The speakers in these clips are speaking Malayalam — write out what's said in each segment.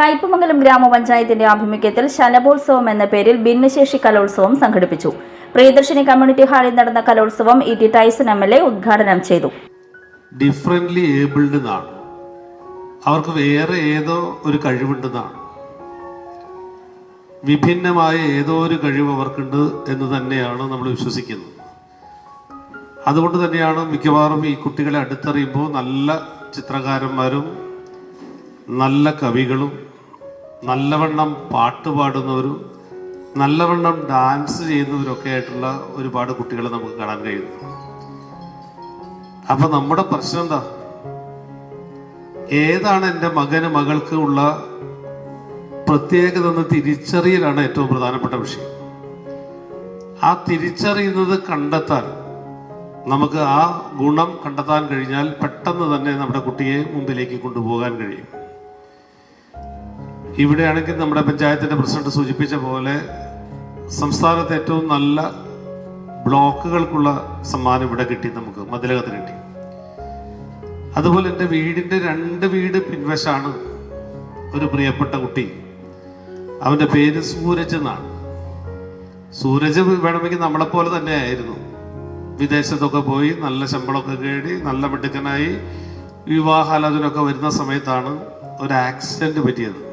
കയ്പമംഗലം ഗ്രാമപഞ്ചായത്തിന്റെ ആഭിമുഖ്യത്തിൽ ശലഭോത്സവം എന്ന പേരിൽ ഭിന്നശേഷി കലോത്സവം സംഘടിപ്പിച്ചു. പ്രിയദർശിനി കമ്മ്യൂണിറ്റി ഹാളിൽ നടന്ന കലോത്സവം E T Tyson M L A ഉദ്ഘാടനം ചെയ്തു. ഡിഫറെന്റ്ലി ഏബിൾഡ് എന്നാണ്. അവർക്ക് വേറെ ഏതോ ഒരു കഴിവുണ്ടെന്നാണ്. വിഭിന്നമായ ഏതോ ഒരു കഴിവ് അവർക്കുണ്ട് എന്ന് തന്നെയാണ് നമ്മൾ വിശ്വസിക്കുന്നത്. അതുകൊണ്ട് തന്നെയാണ് മിക്കവാറും ഈ കുട്ടികളെ അടുത്തറിയുമ്പോൾ നല്ല ചിത്രകാരന്മാരും നല്ല കവികളും നല്ലവണ്ണം പാട്ട് പാടുന്നവരും നല്ലവണ്ണം ഡാൻസ് ചെയ്യുന്നവരൊക്കെ ആയിട്ടുള്ള ഒരുപാട് കുട്ടികളെ നമുക്ക് കാണാൻ കഴിയുന്നു. അപ്പൊ നമ്മുടെ പ്രശ്നം എന്താ? ഏതാണ് എന്റെ മകന് മകൾക്ക് ഉള്ള പ്രത്യേകത എന്ന് തിരിച്ചറിയലാണ് ഏറ്റവും പ്രധാനപ്പെട്ട വിഷയം. ആ തിരിച്ചറിയുന്നത് കണ്ടെത്താൻ നമുക്ക് ആ ഗുണം കണ്ടെത്താൻ കഴിഞ്ഞാൽ പെട്ടെന്ന് തന്നെ നമ്മുടെ കുട്ടിയെ മുമ്പിലേക്ക് കൊണ്ടുപോകാൻ കഴിയും. ഇവിടെയാണെങ്കിൽ നമ്മുടെ പഞ്ചായത്തിന്റെ പ്രസിഡന്റ് സൂചിപ്പിച്ച പോലെ സംസ്ഥാനത്തെ ഏറ്റവും നല്ല ബ്ലോക്കുകൾക്കുള്ള സമ്മാനം ഇവിടെ കിട്ടി നമുക്ക് മതിലകത്തിന് കിട്ടി. അതുപോലെ എന്റെ വീടിന്റെ രണ്ട് വീട് പിൻവശാണ് ഒരു പ്രിയപ്പെട്ട കുട്ടി. അവന്റെ പേര് സൂരജ് എന്നാണ്. സൂരജ് വേണമെങ്കിൽ നമ്മളെ പോലെ തന്നെ ആയിരുന്നു. വിദേശത്തൊക്കെ പോയി നല്ല ശമ്പളമൊക്കെ കേടി നല്ല മിടുക്കനായി വിവാഹാലോചനയൊക്കെ വരുന്ന സമയത്താണ് ഒരു ആക്സിഡന്റ് പറ്റിയത്.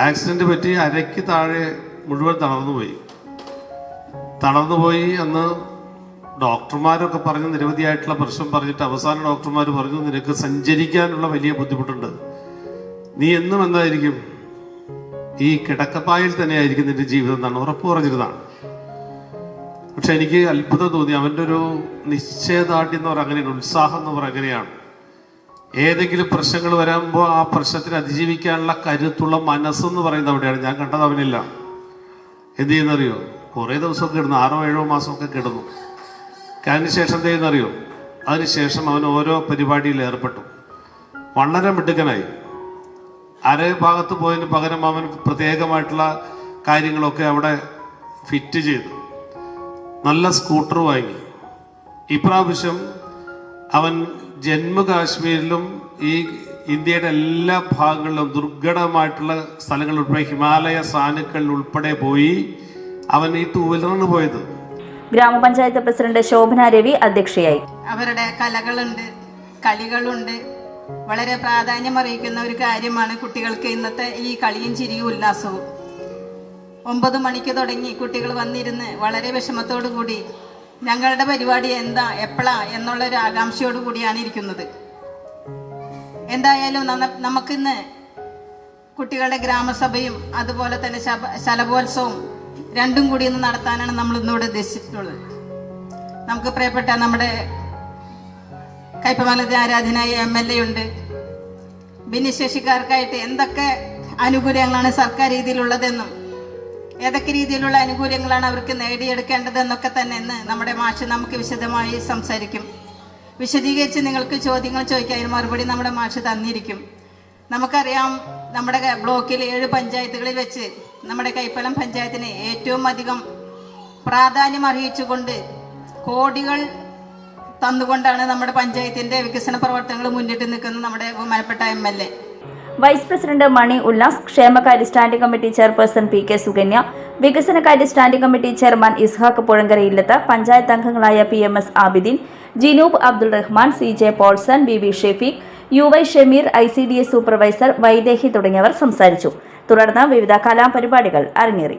ആക്സിഡന്റ് പറ്റി അരയ്ക്ക് താഴെ മുഴുവൻ തളർന്നുപോയി തളർന്നുപോയി അന്ന് ഡോക്ടർമാരൊക്കെ പറഞ്ഞ് നിരവധിയായിട്ടുള്ള പ്രശ്നം പറഞ്ഞിട്ട് അവസാനം ഡോക്ടർമാർ പറഞ്ഞു നിനക്ക് സഞ്ചരിക്കാനുള്ള വലിയ ബുദ്ധിമുട്ടുണ്ട്. നീ എന്നും എന്തായിരിക്കും? ഈ കിടക്കപ്പായിൽ തന്നെയായിരിക്കും നിന്റെ ജീവിതം എന്നാണ് ഉറപ്പ് പറഞ്ഞിരുന്നതാണ്. പക്ഷെ എനിക്ക് അത്ഭുതം തോന്നി. അവന്റെ ഒരു നിശ്ചയദാർഢ്യം എന്ന് പറയുക അങ്ങനെയാണ് ഉത്സാഹം എന്ന് പറയുക അങ്ങനെയാണ്. ഏതെങ്കിലും പ്രശ്നങ്ങൾ വരുമ്പോൾ ആ പ്രശ്നത്തിന് അതിജീവിക്കാനുള്ള കരുത്തുള്ള മനസ്സെന്ന് പറയുന്നത് അവിടെയാണ്. ഞാൻ കണ്ടത് അവനില്ല. എന്ത് ചെയ്യുന്നറിയോ? കുറേ ദിവസമൊക്കെ കിടന്നു. ആറോ ഏഴോ മാസമൊക്കെ കിടന്നു. അതിനുശേഷം എന്ത് ചെയ്യുന്നറിയോ? അതിനുശേഷം അവൻ ഓരോ പരിപാടിയിൽ ഏർപ്പെട്ടു. വളരെ മിടുക്കനായി. അരേ ഭാഗത്ത് പോയതിന് പകരം അവൻ പ്രത്യേകമായിട്ടുള്ള കാര്യങ്ങളൊക്കെ അവിടെ ഫിറ്റ് ചെയ്തു. നല്ല സ്കൂട്ടർ വാങ്ങി. ഇപ്രാവശ്യം അവൻ ജമ്മു കാശ്മീരിലും ഈ ഇന്ത്യയുടെ എല്ലാ ഭാഗങ്ങളിലും ദുർഘടമായിട്ടുള്ള സ്ഥലങ്ങൾ ഉൾപ്പെടെ ഹിമാലയ സാനുക്കളിൽ ഉൾപ്പെടെ പോയി അവൻ ഈ ടൂ വീലറാണ് പോയത്. ഗ്രാമപഞ്ചായത്ത് പ്രസിഡന്റ് ശോഭന രവി അധ്യക്ഷയായി. അവരുടെ കലകളുണ്ട് കളികളുണ്ട്. വളരെ പ്രാധാന്യം അറിയിക്കുന്ന ഒരു കാര്യമാണ് കുട്ടികൾക്ക് ഇന്നത്തെ ഈ കളിയും ചിരിയും ഉല്ലാസവും. ഒമ്പത് മണിക്ക് തുടങ്ങി കുട്ടികൾ വന്നിരുന്ന് വളരെ വിഷമത്തോടു കൂടി ഞങ്ങളുടെ പരിപാടി എന്താ എപ്പോഴാ എന്നുള്ളൊരു ആകാംക്ഷയോട് കൂടിയാണ് ഇരിക്കുന്നത്. എന്തായാലും നമുക്കിന്ന് കുട്ടികളുടെ ഗ്രാമസഭയും അതുപോലെ തന്നെ ശബ- ശലഭോത്സവവും രണ്ടും കൂടി ഇന്ന് നടത്താനാണ് നമ്മൾ ഇന്നിവിടെ ഉദ്ദേശിച്ചിട്ടുള്ളത്. നമുക്ക് പ്രിയപ്പെട്ട നമ്മുടെ കയ്പമംഗലത്തെ ആരാധനായ എം എൽ എ ഉണ്ട് ഭിന്നശേഷിക്കാർക്കായിട്ട് എന്തൊക്കെ ആനുകൂല്യങ്ങളാണ് സർക്കാർ രീതിയിലുള്ളതെന്നും ഏതൊക്കെ രീതിയിലുള്ള ആനുകൂല്യങ്ങളാണ് അവർക്ക് നേടിയെടുക്കേണ്ടതെന്നൊക്കെ തന്നെ ഇന്ന് നമ്മുടെ മാഷ് നമുക്ക് വിശദമായി സംസാരിക്കും. വിശദീകരിച്ച് നിങ്ങൾക്ക് ചോദ്യങ്ങൾ ചോദിക്കാൻ മറുപടി നമ്മുടെ മാഷ് തന്നിരിക്കും. നമുക്കറിയാം നമ്മുടെ ബ്ലോക്കിൽ ഏഴ് പഞ്ചായത്തുകളിൽ വെച്ച് നമ്മുടെ കൈപ്പലം പഞ്ചായത്തിന് ഏറ്റവും അധികം പ്രാധാന്യം അറിയിച്ചുകൊണ്ട് കോടികൾ തന്നുകൊണ്ടാണ് നമ്മുടെ പഞ്ചായത്തിന്റെ വികസന പ്രവർത്തനങ്ങൾ മുന്നിട്ട് നിൽക്കുന്നത് നമ്മുടെ ബഹുമാനപ്പെട്ട M L A. Vice president Mani Ullas ക്ഷേമകാര്യ standing committee chairperson P K Sukanya വികസനകാര്യ standing committee chairman Ishaq Puzhankara Illath panchayat അംഗങ്ങളായ P M S Abideen Jinoob Abdul Rahman C J Paulson B V Shefeek U Y Shameer I C D S supervisor Vaidehi തുടങ്ങിയവർ സംസാരിച്ചു. തുടർന്ന് വിവിധ കലാപരിപാടികൾ അരങ്ങേറി.